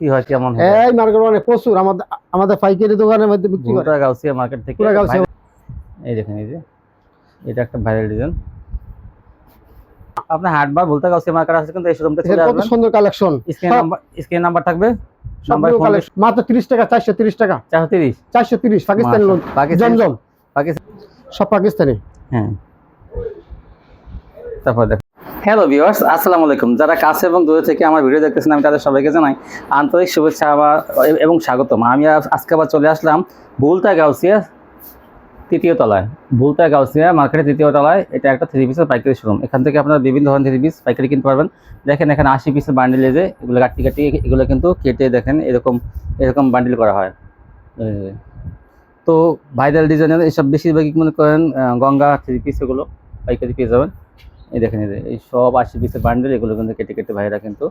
কি হয় কেমন এই মার্কেট মানে প্রচুর। আমাদের আমাদের পাইকারি দোকানের মধ্যে বিক্রি করে। গাউসিয়া মার্কেট থেকে গাউসিয়া। এই দেখেন এই যে। এটা একটা ভাইরাল ডিজাইন আপনার হাটবার ভুলতা গাউসিয়া মার্কেট আছে কিন্তু এই শোরুমটা চলে এর কত সুন্দর collection screen number screen number থাকবে? নাম্বার মাত্র 30 টাকা 430 টাকা। 430 430 পাকিস্তানি লোন পাকিস্তান জমজম। পাকিস্তান সব পাকিস্তানি। হ্যাঁ। তারপর দেখো হ্যালো ভিউয়ার্স আসসালামু আলাইকুম। যারা কাছে এবং দূরে থেকে আমার ভিডিও দেখতেছেন, আমি তাদের সবাইকে জানাই আন্তরিক শুভেচ্ছা আমার এবং স্বাগতম। আমি আজ- আজকে আবার চলে আসলাম বুলতা গাউসিয়া তৃতীয় তলায়। বুলতা গাউসিয়া মার্কেটের তৃতীয় তলায়। এটা একটা থ্রি পিসের পাইকারি শোরুম এখান থেকে আপনারা বিভিন্ন ধরনের থ্রি পিস পাইকারি কিনতে পারবেন। দেখেন এখানে আশি পিসের বান্ডিল যে, এগুলো কাটি কাটি এগুলো কিন্তু কেটে দেখেন এরকম এরকম বান্ডিল করা হয়। তো ভাইরাল ডিজাইনের এইসব বেশিরভাগই মনে করেন গঙ্গা থ্রি পিস এগুলো পাইকারি পেয়ে যাবেন। এই দেখেন, এই সব আশি পিসের বান্ডেল এগুলো কিন্তু কেটে কেটে ভাইরা কিন্তু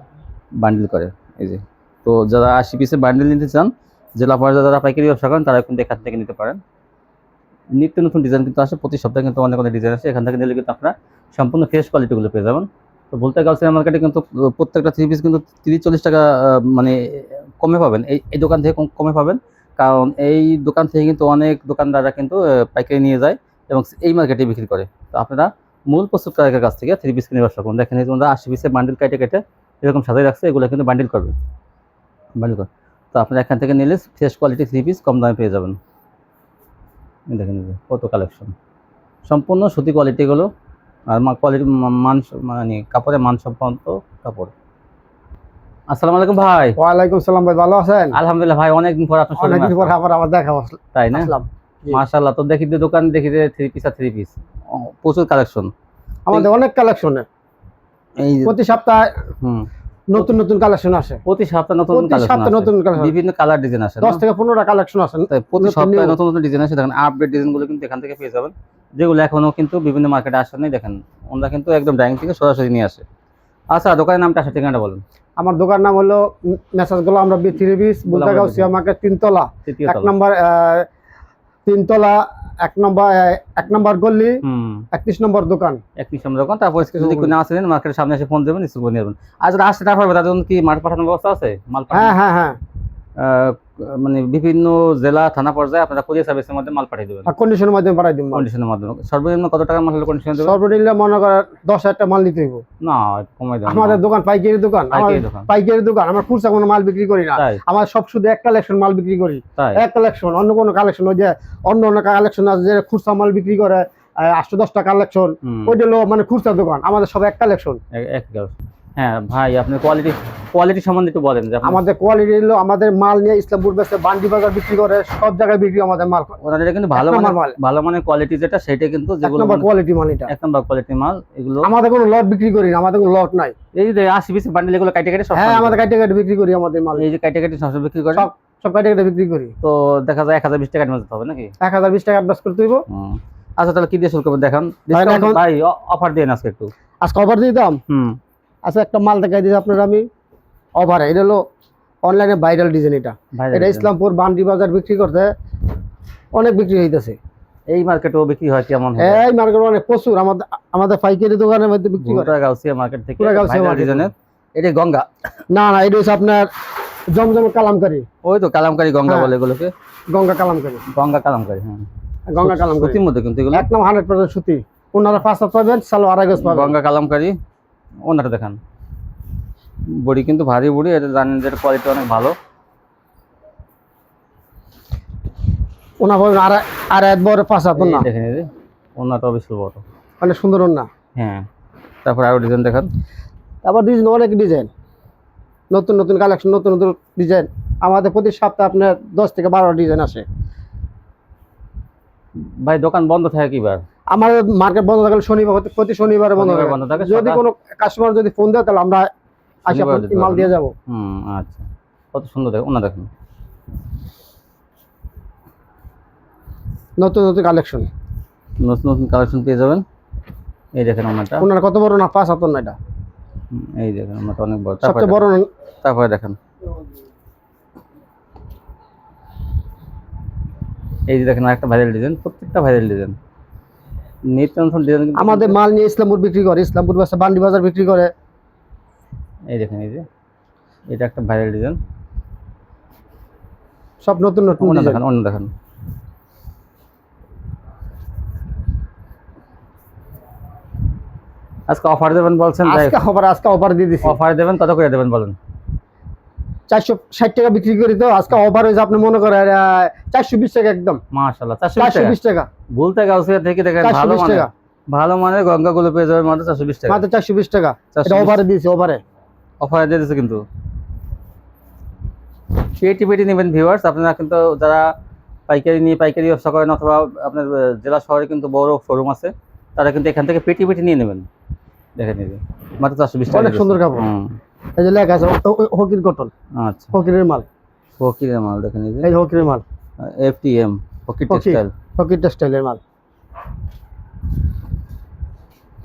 বান্ডেল করে। এই যে, তো যারা আশি পিসের বান্ডেল নিতে চান, জেলা পর্যায়ে যারা পাইকারি ব্যবসা করেন, তারা কিন্তু এখান থেকে নিতে পারেন। নিত্য নতুন ডিজাইন কিন্তু আসে, প্রতি সপ্তাহে কিন্তু অনেক অনেক ডিজাইন আসে। এখান থেকে নিলে কিন্তু আপনারা সম্পূর্ণ ফ্রেশ কোয়ালিটিগুলো পেয়ে যাবেন। তো বলতে গাউসিয়া মার্কেটে কিন্তু প্রত্যেকটা থ্রি পিস কিন্তু তিরিশ, চল্লিশ টাকা মানে কমে পাবেন। এই এই দোকান থেকে কমে পাবেন। কারণ এই দোকান থেকে কিন্তু অনেক দোকানদাররা কিন্তু পাইকারি নিয়ে যায় এবং এই মার্কেটে বিক্রি করে। তো আপনারা মূল প্রস্তুতকারকের কাছ থেকে থ্রি পিস কিনে ব্যবসা করুন। দেখেন এই তোমরা আশি পিসের বান্ডিল কেটে কেটে এরকম সাজাই রাখছে এগুলো কিন্তু বান্ডিল করবে। বান্ডিল করবে। তো আপনারা এখান থেকে নিলে ফ্রেশ কোয়ালিটি থ্রি পিস কম দামে পেয়ে যাবেন। দেখেন কত কালেকশন সম্পূর্ণ সুতি কোয়ালিটিগুলো আর কোয়ালিটি মান মানে কাপড়ের মান সম্পন্ন কাপড়। আসসালামু আলাইকুম ভাই। ওয়ালাইকুম সালাম ভাই ভালো আছেন? আলহামদুলিল্লাহ ভাই অনেকদিন পর আপনার অনেকদিন পর আবার আবার দেখা তাই না? আসলাম। মাশাআল্লাহ তো দেখি দোকান দেখি যে থ্রি পিস আর থ্রি পিস প্রচুর কালেকশন আমাদের অনেক কালেকশন এই প্রতি সপ্তাহে হুম। নতুন নতুন কালেকশন আসে। প্রতি সপ্তাহে নতুন প্রতি কালেকশন সপ্তাহে নতুন collection। বিভিন্ন কালার ডিজাইন আসে 10 থেকে 15টা কালেকশন আছে তাই প্রতি সপ্তাহে নতুন নতুন ডিজাইন আসে। দেখেন আপডেট ডিজাইনগুলো কিন্তু এখান থেকে পেয়ে যাবেন। যেগুলো এখনও কিন্তু বিভিন্ন মার্কেটে আসে নাই দেখেন ওনারা কিন্তু একদম ডাইনিং থেকে সরাসরি নিয়ে আসে। আচ্ছা দোকানের নামটা আসে ঠিকানাটা বলুন। আমার দোকার নাম হলো মেসাজগুলো আমরা থ্রি পিস বুলতাগাঁও সিয়া মার্কেট তিনতলা। এক নম্বর তিনতলা এক নম্বর এক নম্বর গল্লি একত্রিশ নম্বর দোকান। একত্রিশ নম্বর দোকান তারপর যদি। কোনো আসেন মার্কেটের সামনে এসে ফোন দেবেন স্কুল নেবেন আর যদি আসতে তারপর তাদের জন্য কি মাল পাঠানোর ব্যবস্থা আছে? মাল হ্যাঁ হ্যাঁ হ্যাঁ। মানে বিভিন্ন জেলা থানা পর্যায়ে আপনারা কুরিয়ার সার্ভিসের মধ্যে মাল পাঠিয়ে দেবেন। কন্ডিশনের মাধ্যমে পাঠাই দিব কন্ডিশনের মাধ্যমে। সর্বনিম্ন কত টাকার মাল হলে কন্ডিশন দেবেন? সর্বনিম্ন মনে করেন দশ হাজার টাকা মাল নিতে হইব। না কমাই দেবেন আমাদের দোকান পাইকারি দোকান। পাইকারি দোকান। দোকান খুচরা কোনো মাল বিক্রি করি না। আমার সব শুধু এক কালেকশন মাল বিক্রি করি। এক কালেকশন অন্য কোনো কালেকশন ওই যে অন্য অন্য কালেকশন আছে যে খুচরা মাল বিক্রি করে আটশো দশটা কালেকশন। ওইটা হলো মানে খুচরা দোকান। আমাদের সব এক কালেকশন এক- গেল। হ্যাঁ ভাই আপনি কোয়ালিটি কোয়ালিটি সম্বন্ধে একটু বলেন আমাদের কোয়ালিটি হলো আমাদের মাল নিয়ে ইসলামপুর বেসে বান্ডি বাজার বিক্রি করে সব জায়গায় বিক্রি আমাদের মাল ওনাদের কিন্তু ভালো মানের মাল। ভালো মানের কোয়ালিটি যেটা সেটা কিন্তু যেগুলো কোয়ালিটি মাল এটা। এক নম্বর কোয়ালিটি মাল এগুলো আমাদের কোনো লট বিক্রি করি না আমাদের কোনো লট নাই। এই যে আশি পিস বান্ডেল এগুলো কাটে কাটে সব হ্যাঁ আমাদের কাটে কাটে বিক্রি করি আমাদের মাল। এই যে কাটে কাটে সব বিক্রি করে। সব সব কাটে কাটে বিক্রি করি। তো দেখা যায় এক হাজার বিশ টাকা অ্যাডভান্স হবে নাকি? এক হাজার বিশ টাকা অ্যাডভান্স করতে হইব আচ্ছা তাহলে কি দিয়ে শুরু করবেন? দেখান। ভাই, অফার দিয়ে আজকে একটু। আজকে অফার দিয়ে দাম হুম। আচ্ছা একটা মাল দেখাই দিয়েছি আপনার আমি। অফার এটা হলো অনলাইনে ভাইরাল ডিজাইন এটা। এটা ইসলামপুর বান্ডি বাজার বিক্রি করতে অনেক বিক্রি হইতেছে। এই মার্কেটেও বিক্রি হয় কেমন? এই মার্কেট অনেক প্রচুর। আমাদের আমাদের পাইকারি দোকানের মধ্যে বিক্রি করে। গাউসিয়া মার্কেট থেকে গাউসিয়া ডিজাইনের এটা গঙ্গা। না না এটা হচ্ছে আপনার জমজম কালামকারি। ওই তো কালামকারী গঙ্গা হ্যাঁ। বলে এগুলোকে। গঙ্গা কালামকারী। গঙ্গা কালামকারি হ্যাঁ। গঙ্গা কালামকারি। সুতির মধ্যে কিন্তু এগুলো। একদম হান্ড্রেড পার্সেন্ট সুতি। ওনারা পাঁচ পাবেন সালো আড়াই গজ পাবেন। গঙ্গা কালামকারি। ওনাটা দেখান। বড়ি কিন্তু ভারী বড়ি এটা জানেন যে কোয়ালিটি অনেক ভালো। ওনা পাবেন আর হাত বড় পাঁচ হাত না দেখেন ওনাটা বেশি বড়। অনেক সুন্দর না হ্যাঁ তারপর আরও ডিজাইন দেখান। তারপর ডিজাইন অনেক ডিজাইন নতুন নতুন কালেকশন নতুন নতুন ডিজাইন আমাদের প্রতি সপ্তাহে আপনার দশ থেকে বারো ডিজাইন আসে। ভাই দোকান বন্ধ থাকে কি বার আমার মার্কেট বন্ধ থাকলে শনিবার প্রতি- শনিবার থাকে। বন্ধ থাকে, যদি কোনো কাস্টমার যদি ফোন দেয় তাহলে আমরা আসি মাল দিয়ে যাব। হুম আচ্ছা। কত সুন্দর দেখুন ওনা দেখুন। নতুন নতুন কালেকশন নতুন নতুন কালেকশন পেয়ে যাবেন। এই দেখেন ওনাটা। ওনার কত বড় না পাঁচ হাতর না এটা? এই দেখেন ওনাটা অনেক বড়। সবচেয়ে বড় না- তারপরে দেখেন। এই যে দেখেন আরেকটা ভাইরাল ডিজাইন প্রত্যেকটা ভাইরাল ডিজাইন আমাদের মাল নিয়ে ইসলামপুর বিক্রি করে ইসলামপুর বাসা বান্ডি বাজার বিক্রি করে। এই দেখেন এই যে এটা একটা ভাইরাল ডিজাইন। সব নতুন নতুন দেখান অন্য দেখান। আজকে অফার দেবেন বলছেন আজকে অফার আজকে অফার দিয়ে দিছি। অফার দেবেন কত করে দেবেন বলেন। চারশো ষাট টাকা বিক্রি করি তো আজকে অফার হয়েছে আপনি মনে করেন চারশো বিশ টাকা একদম। মাশাআল্লাহ চারশো চারশো বিশ টাকা। বলতে গাউসিয়া থেকে দেখেন ভালো মানে ভালো মানে গঙ্গাগুলো পেয়ে যাবেন মাত্র চারশো বিশ টাকা। মাত্র চারশো বিশ টাকা। 420 এটা অফারে দিয়েছি অফারে অফার দিয়ে দিচ্ছে কিন্তু। পেটি পেটি নেবেন ভিউয়ার্স আপনারা কিন্তু যারা পাইকারি নিয়ে পাইকারি ব্যবসা করেন অথবা আপনার জেলা শহরে কিন্তু বড় শোরুম আছে তারা কিন্তু এখান থেকে পেটি পেটি নিয়ে নেবেন। দেখে নিবে মাত্র চারশো বিশ টাকা অনেক সুন্দর কাপড়। এই যে লেখা আছে হকির কটন। আচ্ছা। হকিরের মাল। ফকিরের মাল দেখে এই যে। হকিরের মাল। এফ টেক্সটাইল টেক্সটাইলের মাল।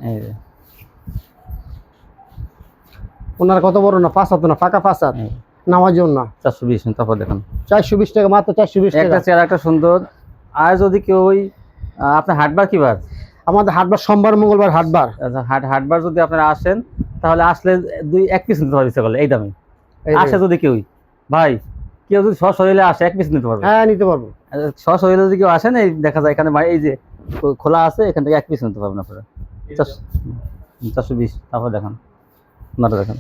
এই ওনার কত বড় না? পাঁচ হাত না? ফাঁকা পাঁচ হাত? নামার জন্য? চারশো বিশ তারপর দেখেন। চারশো বিশ টাকা মাত্র চারশো বিশ টাকা। চেয়ার একটা সুন্দর। আর যদি কেউ ওই আপনার হাটবার কি বার? আমাদের হাটবার সোমবার মঙ্গলবার হাটবার। আচ্ছা, হাট হাটবার যদি আপনারা আসেন তাহলে আসলে দুই এক পিস নিতে পারবে ইচ্ছা এই দামে। আসে যদি কেউই। ভাই কেউ যদি সশরীরে আসে এক পিস নিতে পারবে। হ্যাঁ নিতে পারব। সশরীরে যদি কেউ আসেন এই দেখা যায় এখানে এই যে খোলা আছে এখান থেকে এক পিস নিতে পারবেন আপনারা। চারশো বিশ তারপর দেখান। নাটা দেখান।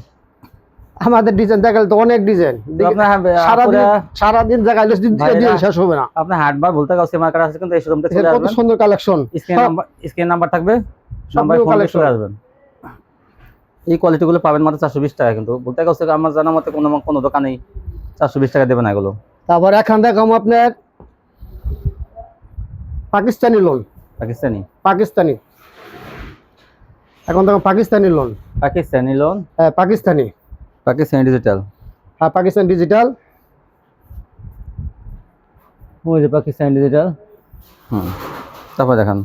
আমাদের ডিজাইন দেখালে তো অনেক ডিজাইন আপনার হ্যাঁ, সারাদিন সারাদিন শেষ হবে না। আপনার হাটবার বলতে গেছে মার্কেট আছে কিন্তু এই শোরুমটা চলে কত সুন্দর collection screen number screen number থাকবে নাম্বার। চলে আসবেন। এই কোয়ালিটিগুলো পাবেন মাত্র চারশো বিশ টাকা কিন্তু বলতে গেছে আমার জানা মতে কোনো কোনো দোকানেই চারশো বিশ টাকা দেবে না এগুলো। তারপর এখন দেখাম আপনার পাকিস্তানি লোন পাকিস্তানি? পাকিস্তানি। এখন দেখো পাকিস্তানি লোন পাকিস্তানি লোন হ্যাঁ পাকিস্তানি। পাকিস্তানি ডিজিটাল হ্যাঁ পাকিস্তান ডিজিটাল ওই যে পাকিস্তানি ডিজিটাল হুম তারপর দেখান।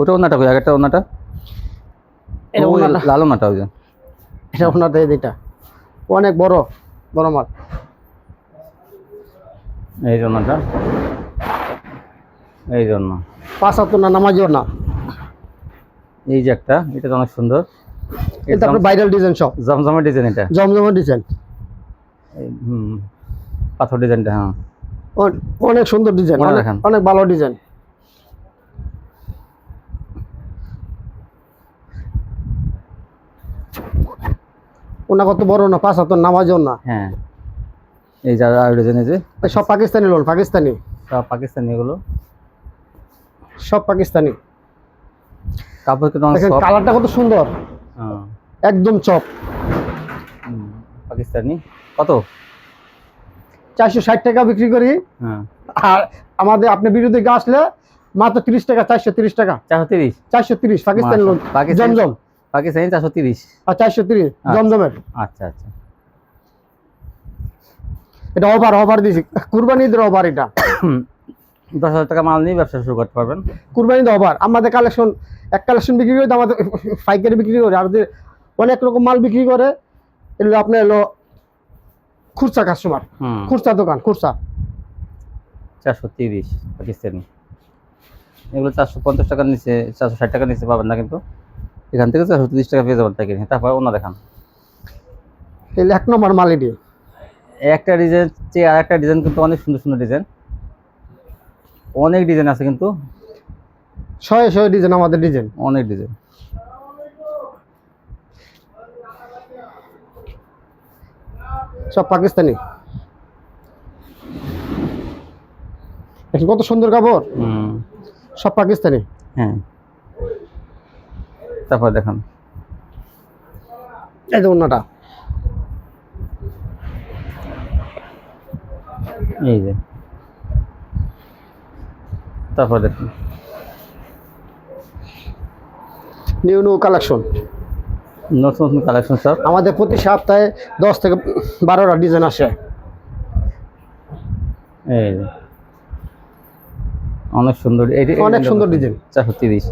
ওটা ওনাটা আগেরটা ওনাটা? এটা ওই ওনার দেয় এটা অনেক বড় বড় মাল এই ওনাটা এই জন্য। পাঁচ হাত না নামাজিও না। এই যে একটা এটা তো অনেক সুন্দর। এটা আপনার ভাইরাল ডিজাইন সব। জমজমের ডিজাইন এটা। জমজমের ডিজাইন এই, হুম পাথর ডিজাইনটা হ্যাঁ। অনেক সুন্দর ডিজাইন অনেক ভালো ডিজাইন ওনা কত বড় না পাঁচ হাত নামাজিও না। হ্যাঁ। এই যারা ডিজাইন যে সব পাকিস্তানি লোন পাকিস্তানি। সব পাকিস্তানি এগুলো। সব পাকিস্তানি। কাপড় কিন্তু। কালারটা কত সুন্দর। হ্যাঁ, একদম চপ। পাকিস্তানি। কত? চারশো ষাট টাকা বিক্রি করি। হ্যাঁ। আর আমাদের আপনি বিরুদ্ধে আসলে মাত্র তিরিশ টাকা চারশো তিরিশ টাকা। চারশো তিরিশ? চারশো তিরিশ পাকিস্তানি লোন। জমজম। পাকিস্তানি চারশো তিরিশ। আর চারশো তিরিশ আচ্ছা। জমজমের। আচ্ছা আচ্ছা। এটা অফার অফার দিয়েছি কুরবানি ঈদের অফার এটা। দশ হাজার টাকা মাল নিয়ে ব্যবসা শুরু করতে পারবেন। কুরবানি ঈদের অফার আমাদের কালেকশন এক কালেকশন বিক্রি করে আমাদের পাইকারি বিক্রি করে। আর অনেক রকম মাল বিক্রি করে এগুলো আপনার এলো খুচরা কাস্টমার খুচরা দোকান খুচরা। চারশো তিরিশ পাকিস্তানি। এগুলো চারশো পঞ্চাশ টাকার নিচে চারশো ষাট টাকার নিচে পাবেন না কিন্তু। এখান থেকে চারশো তিরিশ টাকা পেয়ে যাবেন তাকে তারপর অন্য দেখান। এগুলো এক নম্বর মাল এটি একটা ডিজাইন চেয়ে আর একটা ডিজাইন কিন্তু অনেক সুন্দর সুন্দর ডিজাইন। অনেক ডিজাইন আছে কিন্তু। ছয় শয়ে ডিজাইন আমাদের ডিজাইন। অনেক ডিজাইন। সব পাকিস্তানি। কত সুন্দর কাপড়? হুম। সব পাকিস্তানি। হ্যাঁ। তারপর দেখান। এই যে অন্যটা এই যে। তারপর দেখুন। নিউ নিউ কালেকশন নতুন নতুন কালেকশন স্যার আমাদের প্রতি সপ্তাহে দশ থেকে বারোটা ডিজাইন আসে। এই অনেক সুন্দর। অনেক সুন্দর ডিজাইন চারশো তিরিশ।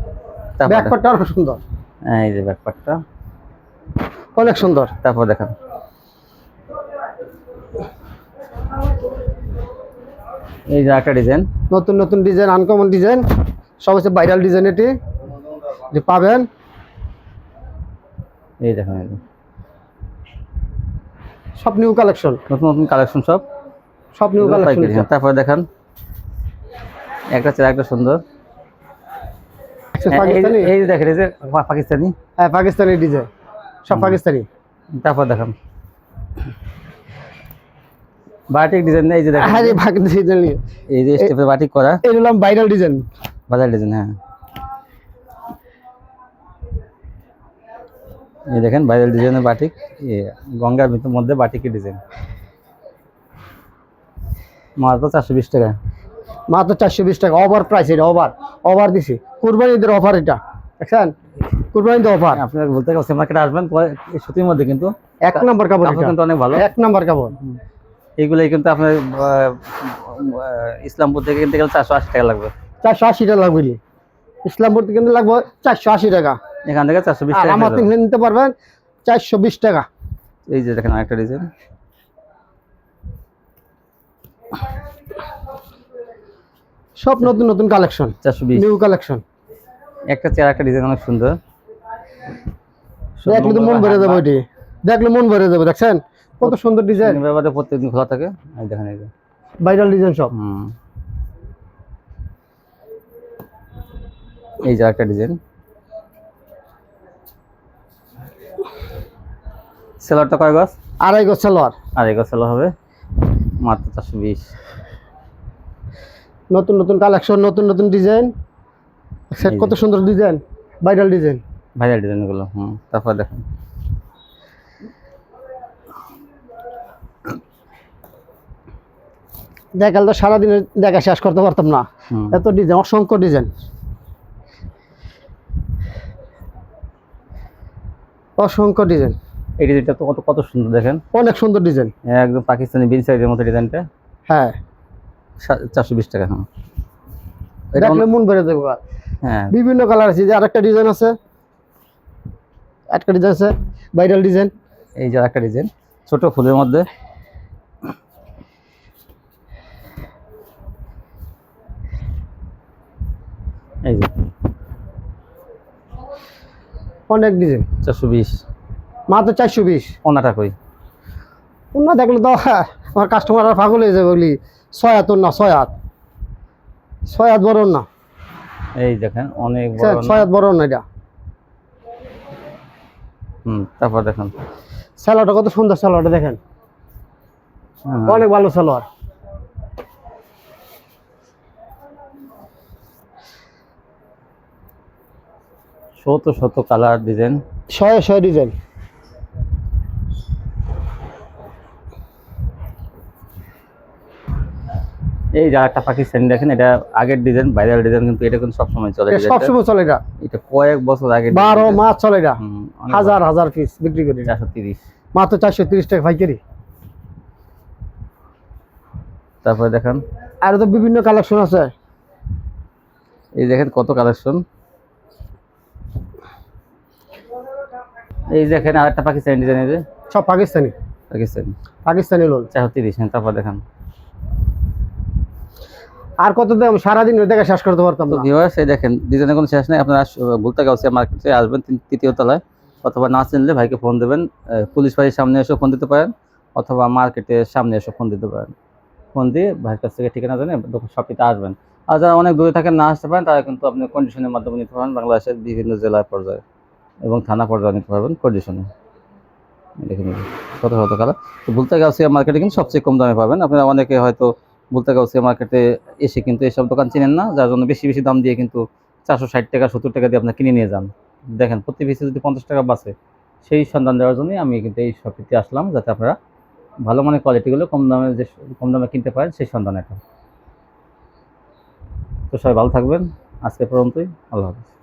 দেখান। অনেক সুন্দর। এই যে ব্যাপারটা। অনেক সুন্দর তারপর দেখান। এই যে একটা ডিজাইন নতুন নতুন ডিজাইন আনকমন ডিজাইন সব হচ্ছে ভাইরাল ডিজাইন এটি। যে পাবেন। এই দেখেন। সব নিউ কালেকশন নতুন নতুন কালেকশন সব। সব নিউ কালেকশন হ্যাঁ। তারপরে দেখান। একটা চেয়ে একটা সুন্দর। হ্যাঁ, পাকিস্তানি? এই দেখেন এই যে পাকিস্তানি। হ্যাঁ পাকিস্তানি ডিজাইন। সব পাকিস্তানি? তারপর দেখান বাটিক ডিজাইন এই যে দেখেন। হ্যাঁ পাকিস্তানি ডিজাইন এই যে স্টেপে বাটিক করা। ডিজাইন। বাজার ডিজাইন হ্যাঁ। এই দেখেন ডিজাইনের বাটিক। গঙ্গার মধ্যে বাটিকের ডিজাইন। মাত্র চারশো বিশ টাকা। মাত্র চারশো বিশ টাকা। ওভার প্রাইস এটা ওভার ওভার দিছি। কুরবানি ঈদের অফার এটা। দেখছেন? কুরবানি ঈদের অফার আপনারা বলতে গেছে মার্কেটে আসবেন সুতির মধ্যে কিন্তু এক নম্বর কাপড় কিন্তু অনেক ভালো। এক নম্বর কাপড়। এইগুলোই কিন্তু আপনার ইসলামপুর থেকে কিনতে গেলে চারশো আশি টাকা লাগবে। চারশো আশি টাকা লাগবে ইসলামপুর থেকে কিন্তু লাগবে চারশো আশি টাকা। এখান থেকে চারশো বিশ টাকা আমার থেকে নিতে পারবেন চারশো বিশ টাকা। এই যে দেখেন আরেকটা ডিজাইন সব নতুন নতুন কালেকশন চারশো বিশ। নিউ কালেকশন একটা চেয়ার একটা ডিজাইন অনেক সুন্দর। দেখলে তো মন ভরে যাবে ওইটি। দেখলে মন ভরে যাবে দেখছেন? কত সুন্দর ডিজাইন ব্যাপারে প্রত্যেকদিন খোলা থাকে এই দেখেন এই যে ভাইরাল ডিজাইন সব। এই যে একটা ডিজাইন সেলারটা কয় গছ আড়াই গজ সালোয়ার আর এই গছ সেলার হবে। মাত্র চারশো বিশ। নতুন নতুন কালেকশন নতুন নতুন ডিজাইন কত সুন্দর ডিজাইন ভাইরাল ডিজাইন ভাইরাল ডিজাইনগুলো হুম তারপর দেখেন। দেখাল তো সারাদিনে দেখা শেষ করতে পারতাম না। এত ডিজাইন অসংখ্য ডিজাইন অসংখ্য ডিজাইন এই ডিজাইনটা তো কত কত সুন্দর দেখেন। অনেক সুন্দর ডিজাইন একদম পাকিস্তানি বিন সাইজের মতো ডিজাইনটা হ্যাঁ। চারশো বিশ টাকা হ্যাঁ। দেখলে মন ভরে দেবো হ্যাঁ। বিভিন্ন কালার আছে যে আরেকটা ডিজাইন আছে। একটা ডিজাইন আছে ভাইরাল ডিজাইন এই যে একটা ডিজাইন ছোট ফুলের মধ্যে। এই যে। অনেক ডিজাইন চারশো বিশ। মাত্র চারশো বিশ। ওনাটা কই? না দেখলে তো হ্যাঁ, আমার কাস্টমার আর পাগল হয়ে যাবে বলি। ছয় হাত না ছয় হাত ছয় হাত বড় না। এই দেখেন অনেক বড় ছয় হাত বড় না এটা। হুম তারপর দেখেন। স্যালোয়ারটা কত সুন্দর স্যালোয়ারটা দেখেন। হ্যাঁ, অনেক ভালো সালোয়ার। শত শত কালার ডিজাইন। শয়ে শয়ে ডিজাইন। এই যে একটা পাকিস্তানি দেখেন এটা আগের ডিজাইন ভাইরাল ডিজাইন কিন্তু এটা কিন্তু সবসময় চলে। সবসময় চলে এটা এটা কয়েক বছর আগে বারো মাস চলে এটা হাজার হাজার পিস বিক্রি করি। চারশো তিরিশ। মাত্র চারশো তিরিশ টাকা পাইকারি। তারপরে দেখেন। আর তো বিভিন্ন কালেকশন আছে। এই দেখেন কত কালেকশন এই দেখেন আরেকটা পাকিস্তানি ডিজাইন এই যে। সব পাকিস্তানি। পাকিস্তানি। পাকিস্তানি লোন চারশো তিরিশ হ্যাঁ তারপর দেখেন। আর কত দাম সারাদিন দেখা শেষ করতে পারতাম না। ভিউয়ার্স এই দেখেন ডিজাইনের কোনো শেষ নেই। আপনারা ভুলতা গাউসিয়া মার্কেটে আসবেন তৃতীয় তলায়। অথবা না চিনলে ভাইকে ফোন দেবেন পুলিশ বাড়ির সামনে এসে ফোন দিতে পারেন অথবা মার্কেটের সামনে এসে ফোন দিতে পারেন। ফোন দিয়ে ভাইয়ের কাছ থেকে ঠিকানা জানে শপটিতে আসবেন। আর যারা অনেক দূরে থাকেন না আসতে পারেন তারা কিন্তু আপনি কন্ডিশনের মাধ্যমে নিতে পারেন বাংলাদেশের বিভিন্ন জেলার পর্যায়ে এবং থানা পর্যায়ে নিতে পারবেন কন্ডিশনে দেখে নিন কত শত কালার তো ভুলতা গাউসিয়া মার্কেটে কিন্তু সবচেয়ে কম দামে পাবেন। আপনারা অনেকে হয়তো বলতে গাউসিয়া মার্কেটে এসে কিন্তু এসব দোকান চিনেন না, যার জন্য বেশি বেশি দাম দিয়ে কিন্তু চারশো ষাট টাকা, সত্তর টাকা দিয়ে আপনার কিনে নিয়ে যান। দেখেন, প্রতি পিসে যদি পঞ্চাশ টাকা বাঁচে, সেই সন্ধান দেওয়ার জন্যই আমি কিন্তু এই শপটিতে আসলাম, যাতে আপনারা ভালো মানের কোয়ালিটিগুলো কম দামে যে কম দামে কিনতে পারেন, সেই সন্ধান এটা তো সবাই ভালো থাকবেন। আজকে পর্যন্তই, আল্লাহ হাফিজ।